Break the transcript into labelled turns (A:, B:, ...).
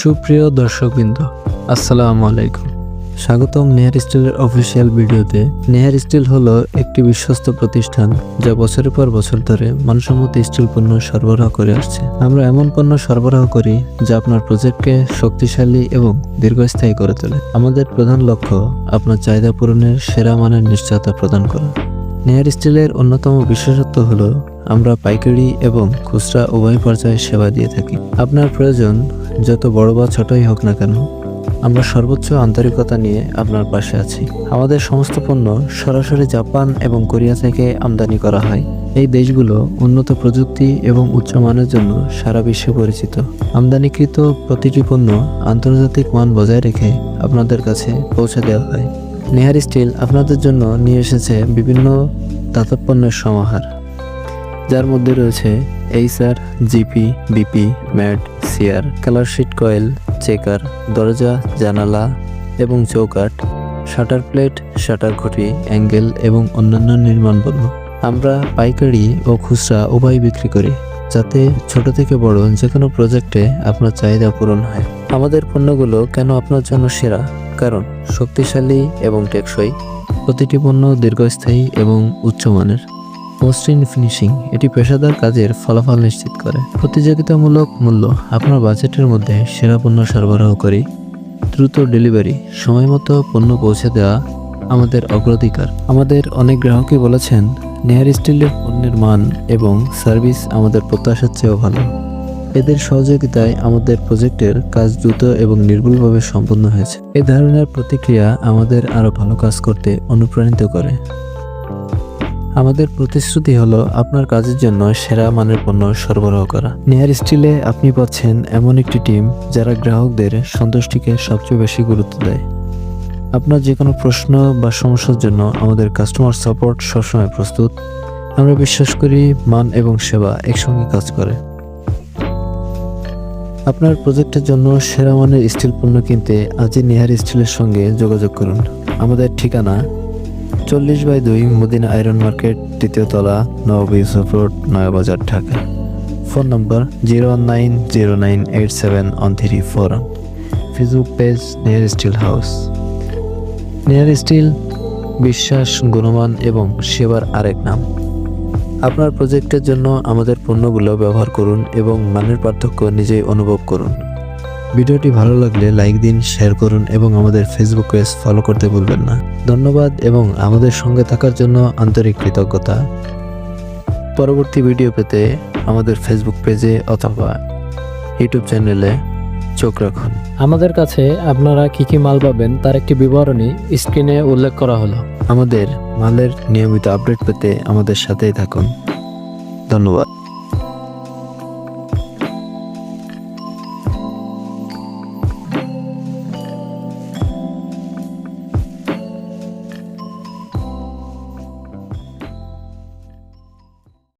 A: সুপ্রিয় দর্শকবৃন্দ, আসসালামু আলাইকুম। স্বাগতম নেহার স্টিলের অফিসিয়াল ভিডিওতে। নেহার স্টিল হলো একটি বিশ্বস্ত প্রতিষ্ঠান যা বছরের পর বছর ধরে মানসম্মত স্টিল পণ্য সরবরাহ করে আসছে। আমরা এমন পণ্য সরবরাহ করি যা আপনার প্রজেক্টকে শক্তিশালী এবং দীর্ঘস্থায়ী করে তোলে। আমাদের প্রধান লক্ষ্য আপনার চাহিদা পূরণের সেরা মানের নিশ্চয়তা প্রদান করা। নেহার স্টিলের অন্যতম বিশেষত্ব হলো আমরা পাইকারি এবং খুচরা উভয় পর্যায়ে সেবা দিয়ে থাকি। আপনার প্রয়োজন যত বড় বা ছোটই হোক না কেন, আমরা সর্বোচ্চ আন্তরিকতা নিয়ে আপনার পাশে আছি। আমাদের সমস্ত পণ্য সরাসরি জাপান এবং কোরিয়া থেকে আমদানি করা হয়। এই দেশগুলো উন্নত প্রযুক্তি এবং উচ্চমানের জন্য সারা বিশ্বে পরিচিত। আমদানিকৃত প্রতিটি পণ্য আন্তর্জাতিক মান বজায় রেখে আপনাদের কাছে পৌঁছে দেওয়া হয়। নেহার স্টিল আপনাদের জন্য নিয়ে এসেছে বিভিন্ন ধাতব পণ্যের সমাহার, যার মধ্যে রয়েছে এইচআর জিপি বিপি ম্যাট সিয়ার, কালার শিট কয়েল, চেকার, দরজা, জানালা এবং চৌকাঠ, শাটার প্লেট, শাটার খুঁটি, অ্যাঙ্গেল এবং অন্যান্য নির্মাণ পণ্য। আমরা পাইকারি ও খুচরা উভয় বিক্রি করি, যাতে ছোট থেকে বড় যে কোনো প্রজেক্টে আপনার চাহিদা পূরণ হয়। আমাদের পণ্যগুলো কেন আপনার জন্য সেরা? কারণ শক্তিশালী এবং টেকসই। প্রতিটি পণ্য দীর্ঘস্থায়ী এবং উচ্চমানের। মসৃণ ফিনিশিং এটি পেশাদার কাজের ফলাফল নিশ্চিত করে। প্রতিযোগিতামূলক মূল্য আপনার বাজেটের মধ্যে সেরা পণ্য সরবরাহ করি, দ্রুত ডেলিভারি সময় মতো পণ্য পৌঁছে দেওয়া আমাদের অগ্রাধিকার। আমাদের অনেক গ্রাহকই বলেছেন, নেহার স্টিলের পণ্যের মান এবং সার্ভিস আমাদের প্রত্যাশার চেয়েও ভালো। এদের সহযোগিতায় আমাদের প্রজেক্টের কাজ দ্রুত এবং নির্ভুলভাবে সম্পন্ন হয়েছে। এ ধরনের প্রতিক্রিয়া আমাদের আরও ভালো কাজ করতে অনুপ্রাণিত করে। আমাদের প্রতিশ্রুতি হলো আপনার কাজের জন্য সেরা মানের পণ্য সরবরাহ করা। নেয়ার স্টিলে আপনি পাচ্ছেন এমন একটি টিম যারা গ্রাহকদের সন্তুষ্টিকে সবচেয়ে বেশি গুরুত্ব দেয়। আপনার যে কোনো প্রশ্ন বা সমস্যার জন্য আমাদের কাস্টমার সাপোর্ট সবসময় প্রস্তুত। আমরা বিশ্বাস করি মান এবং সেবা একসঙ্গে কাজ করে। আপনার প্রজেক্টের জন্য সেরা মানের স্টিল পণ্য কিনতে আজই নেহার স্টিলের সঙ্গে যোগাযোগ করুন। আমাদের ঠিকানা চল্লিশ বাই দুই মদিনা আয়রন মার্কেট, তৃতীয় তলা, Nawab Yusuf road, Nayabazar, Dhaka. Phone number zero nine zero nine eight seven one three four. Facebook page near steel house. Near steel, বিশ্বাস, গুণমান এবং সেবার আরেক নাম। আপনার প্রজেক্টের জন্য আমাদের পণ্যগুলো ব্যবহার করুন এবং মানের পার্থক্য নিজেই অনুভব করুন। ভিডিওটি ভালো লাগলে লাইক দিন শেয়ার করুন এবং আমাদের ফেসবুক পেজ ফলো করতে ভুলবেন না। ধন্যবাদ এবং আমাদের সঙ্গে থাকার জন্য আন্তরিক কৃতজ্ঞতা। পরবর্তী ভিডিও পেতে আমাদের ফেসবুক পেজে অথবা ইউটিউব চ্যানেলে চোখ রাখুন।
B: আমাদের কাছে আপনারা কি কি মাল পাবেন তার একটি বিবরণী স্ক্রিনে উল্লেখ করা হলো।
A: আমাদের মালের নিয়মিত আপডেট পেতে আমাদের সাথেই থাকুন। ধন্যবাদ।